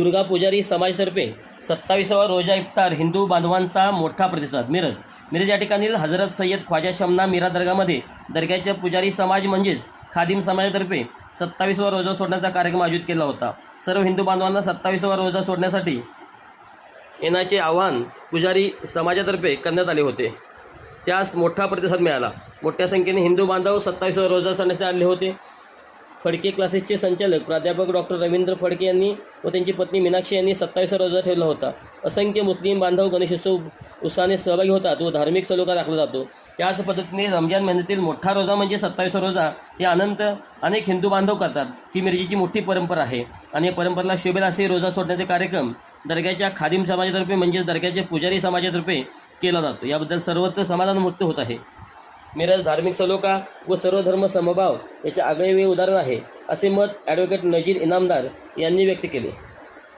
दुर्गा पुजारी समाजतर्फे सत्तावीसावा रोजा इफ्तार हिंदू बांधवांचा मोठा प्रतिसाद. मिरज. मिरज या ठिकाणी हजरत सय्यद ख्वाजा शमना मीरा दर्गामध्ये दर्ग्याच्या पुजारी समाज म्हणजेच खादिम समाजातर्फे सत्तावीसावा रोजा सोडण्याचा कार्यक्रम आयोजित केला होता. सर्व हिंदू बांधवांना सत्तावीसावा रोजा सोडण्यासाठी येण्याचे आवाहन पुजारी समाजातर्फे करण्यात आले होते. त्यास मोठा प्रतिसाद मिळाला. मोठ्या संख्येने हिंदू बांधव सत्तावीसावा रोजा सोडण्यासाठी आले होते. फडके क्लासेसचे संचालक प्राध्यापक डॉक्टर रवींद्र फडके यांनी व त्यांची पत्नी मीनाक्षी यांनी सत्तावीस रोजा ठेवला होता. असंख्य मुस्लिम बांधव गणेशोत्सव उत्साहाने सहभागी होतात व धार्मिक सलोखा दाखला जातो. त्याच पद्धतीने रमजान महिन्यातील मोठा रोजा म्हणजे सत्तावीस रोजा हे अनंत अनेक हिंदू बांधव करतात. ही मिरजीची मोठी परंपरा आहे. आणि या परंपरेला शोभेल असे रोजा सोडण्याचे कार्यक्रम दर्ग्याच्या खादिम समाजातर्फे म्हणजेच दर्ग्याच्या पुजारी समाजातर्फे केला जातो. याबद्दल सर्वत्र समाधान मुक्त होत आहे. मिरज धार्मिक सलोखा व सर्व धर्म समभाव याचे आगळे उदाहरण आहे असे मत ॲडव्होकेट नजीर इनामदार यांनी व्यक्त केले.